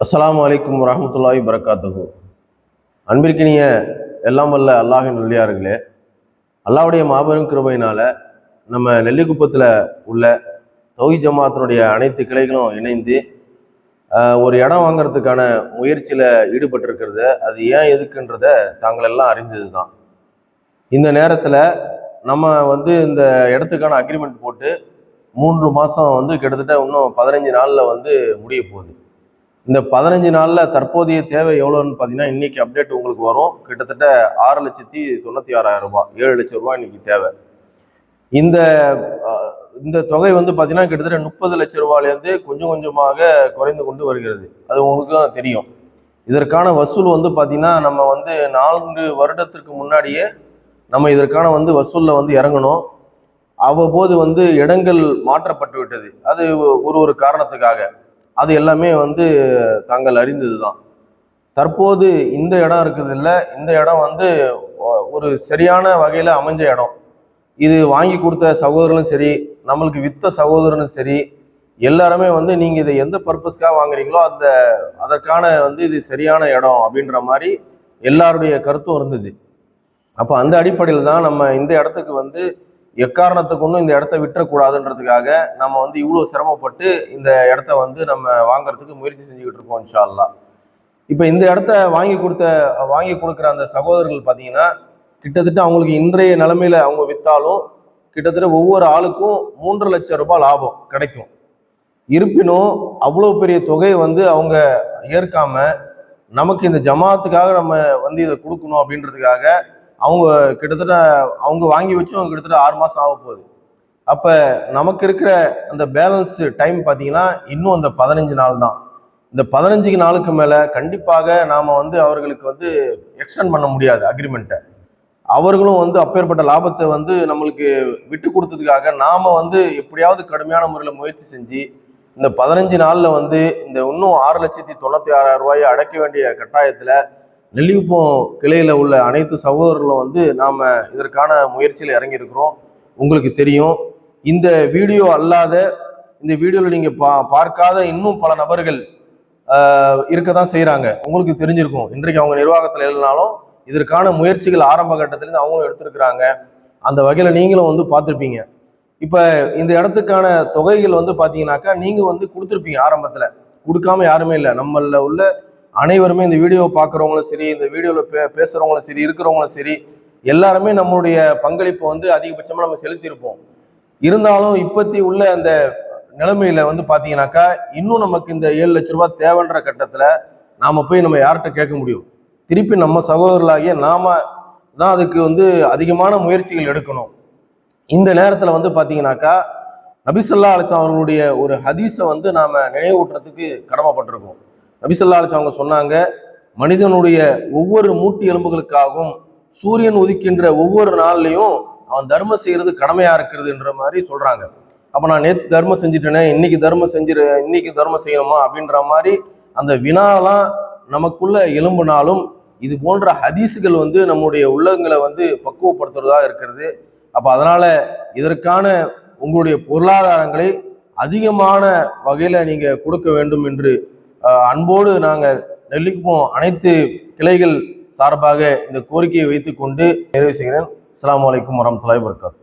அஸ்லாம் வலைக்கம் வரமத்துல்லாஹி வரகாத்துஹு அன்பிற்கினிய எல்லாம் வல்ல அல்லாஹின் உள்ளியார்களே அல்லாவுடைய மாபெரும் கிருபையினால் நம்ம நெல்லிக்குப்பத்தில் உள்ள தௌஹி ஜமாத்தினுடைய அனைத்து கிளைகளும் இணைந்து ஒரு இடம் வாங்குறதுக்கான முயற்சியில் ஈடுபட்டிருக்கிறது. அது ஏன் எதுக்குன்றத தாங்கள் எல்லாம் அறிந்தது தான் இந்த நேரத்தில் நம்ம வந்து இந்த இடத்துக்கான அக்ரிமெண்ட் போட்டு மூன்று மாதம் வந்து கிட்டத்தட்ட இன்னும் பதினஞ்சு நாளில் வந்து முடிய போகுது இந்த பதினஞ்சு நாளில் தற்போதைய தேவை எவ்வளோன்னு பார்த்தீங்கன்னா இன்னைக்கு அப்டேட் உங்களுக்கு வரும். கிட்டத்தட்ட ஆறு லட்சத்தி தொண்ணூற்றி ஆறாயிரம் ரூபாய் ஏழு லட்சம் ரூபாய் இன்னைக்கு தேவை. இந்த இந்த தொகை வந்து பார்த்தீங்கன்னா கிட்டத்தட்ட முப்பது லட்சம் ரூபாயிலேருந்து கொஞ்சம் கொஞ்சமாக குறைந்து கொண்டு வருகிறது. அது உங்களுக்கும் தெரியும். இதற்கான வசூல் வந்து பார்த்தீங்கன்னா நம்ம வந்து நான்கு வருடத்திற்கு முன்னாடியே நம்ம இதற்கான வந்து வசூலில் வந்து இறங்கணும். அவ்வப்போது வந்து இடங்கள் மாற்றப்பட்டு விட்டது அது ஒரு ஒரு காரணத்துக்காக. அது எல்லாமே வந்து தாங்கள் அறிந்தது தான் தற்போது இந்த இடம் இருக்குது இல்லை இந்த இடம் வந்து ஒரு சரியான வகையில் அமைஞ்ச இடம். இது வாங்கி கொடுத்த சகோதரனும் சரி நம்மளுக்கு வித்த சகோதரனும் சரி எல்லாருமே வந்து நீங்கள் இதை எந்த பர்பஸ்க்காக வாங்குறீங்களோ அந்த அதற்கான வந்து இது சரியான இடம் அப்படின்ற மாதிரி எல்லாருடைய கருத்தும் இருந்தது. அப்போ அந்த அடிப்படையில் தான் நம்ம இந்த இடத்துக்கு வந்து எக்காரணத்துக்கு ஒன்றும் இந்த இடத்த விட்டுறக்கூடாதுன்றதுக்காக நம்ம வந்து இவ்வளோ சிரமப்பட்டு இந்த இடத்த வந்து நம்ம வாங்குறதுக்கு முயற்சி செஞ்சுக்கிட்டு இருக்கோம் இன்ஷால்லா இப்போ இந்த இடத்த வாங்கி கொடுத்த வாங்கி கொடுக்குற அந்த சகோதரர்கள் பார்த்தீங்கன்னா கிட்டத்தட்ட அவங்களுக்கு இன்றைய நிலைமையில அவங்க விற்றாலும் கிட்டத்தட்ட ஒவ்வொரு ஆளுக்கும் மூன்று லட்சம் ரூபாய் லாபம் கிடைக்கும். இருப்பினும் அவ்வளோ பெரிய தொகையை வந்து அவங்க ஏற்காம நமக்கு இந்த ஜமாத்துக்காக நம்ம வந்து இதை கொடுக்கணும் அப்படின்றதுக்காக அவங்க கிட்டத்தட்ட அவங்க வாங்கி வச்சும் கிட்டத்தட்ட ஆறு மாதம் ஆக போகுது. அப்போ நமக்கு இருக்கிற அந்த பேலன்ஸ் டைம் பார்த்தீங்கன்னா இன்னும் அந்த பதினஞ்சு நாள் தான். இந்த பதினஞ்சு நாளுக்கு மேலே கண்டிப்பாக நாம் வந்து அவர்களுக்கு வந்து எக்ஸ்டெண்ட் பண்ண முடியாது அக்ரிமெண்ட்டை அவர்களும் வந்து அப்பேற்பட்ட லாபத்தை வந்து நம்மளுக்கு விட்டு கொடுத்ததுக்காக நாம் வந்து எப்படியாவது கடுமையான முறையில் முயற்சி செஞ்சு இந்த பதினஞ்சு நாளில் வந்து இந்த இன்னும் ஆறு லட்சத்தி தொண்ணூற்றி ஆறாயிரம் ரூபாயை அடைக்க வேண்டிய கட்டாயத்தில் நெல்லிக்குப்பம் கிளையில் உள்ள அனைத்து சகோதரர்களும் வந்து நாம் இதற்கான முயற்சியில் இறங்கியிருக்கிறோம். உங்களுக்கு தெரியும். இந்த வீடியோ அல்லாத இந்த வீடியோவில் நீங்கள் பா பார்க்காத இன்னும் பல நபர்கள் இருக்க தான் செய்கிறாங்க உங்களுக்கு தெரிஞ்சிருக்கும். இன்றைக்கு அவங்க நிர்வாகத்தில் இல்லைனாலும் இதற்கான முயற்சிகள் ஆரம்ப கட்டத்திலேருந்து அவங்களும் எடுத்திருக்கிறாங்க. அந்த வகையில் நீங்களும் வந்து பார்த்துருப்பீங்க. இப்போ இந்த இடத்துக்கான தொகைகள் வந்து பார்த்தீங்கன்னாக்கா நீங்கள் வந்து கொடுத்துருப்பீங்க ஆரம்பத்தில். கொடுக்காம யாருமே இல்லை. நம்மளில் உள்ள அனைவருமே இந்த வீடியோவை பார்க்குறவங்களும் சரி இந்த வீடியோவில் பே பேசுகிறவங்களும் சரி இருக்கிறவங்களும் சரி எல்லாருமே நம்மளுடைய பங்களிப்பை வந்து அதிகபட்சமாக நம்ம செலுத்தியிருப்போம். இருந்தாலும் இப்பத்தி உள்ள அந்த நிலைமையில வந்து பார்த்தீங்கன்னாக்கா இன்னும் நமக்கு இந்த ஏழு லட்ச ரூபாய் தேவைன்ற கட்டத்தில் நாம் போய் நம்ம யார்கிட்ட கேட்க முடியும்? திருப்பி நம்ம சகோதரர்களாகிய நாம் தான் அதுக்கு வந்து அதிகமான முயற்சிகள் எடுக்கணும். இந்த நேரத்தில் வந்து பார்த்தீங்கன்னாக்கா நபிசல்லா அலிஸ்லாம் அவர்களுடைய ஒரு ஹதீஸை வந்து நாம் நினைவூட்டுறதுக்கு கடமைப்பட்டிருக்கோம். நபிசல்லா அவங்க சொன்னாங்க மனிதனுடைய ஒவ்வொரு மூட்டு எலும்புகளுக்காகவும் சூரியன் உதிக்கின்ற ஒவ்வொரு நாள்லையும் அவன் தர்மம் செய்யறது கடமையா இருக்கிறதுன்ற மாதிரி சொல்றாங்க. அப்ப நான் நேத்து தர்மம் செஞ்சுட்டேனே இன்னைக்கு தர்மம் செஞ்சிரு இன்னைக்கு தர்மம் செய்யணுமா அப்படின்ற மாதிரி அந்த வினாலாம் நமக்குள்ள எலும்புனாலும் இது போன்ற ஹதீஸுகள் வந்து நம்முடைய உள்ளங்களை வந்து பக்குவப்படுத்துறதா இருக்கிறது. அப்ப அதனால இதற்கான உங்களுடைய பொருளாதாரங்களை அதிகமான வகையில நீங்க கொடுக்க வேண்டும் என்று அன்போடு நாங்கள் நெல்லிக்குப்போம் அனைத்து கிளைகள் சார்பாக இந்த கோரிக்கையை வைத்துக்கொண்டு நிறைவு செய்கிறேன். அஸ்லாம் வலைக்கம் வரமத்துல்லாஹி வர்காத்து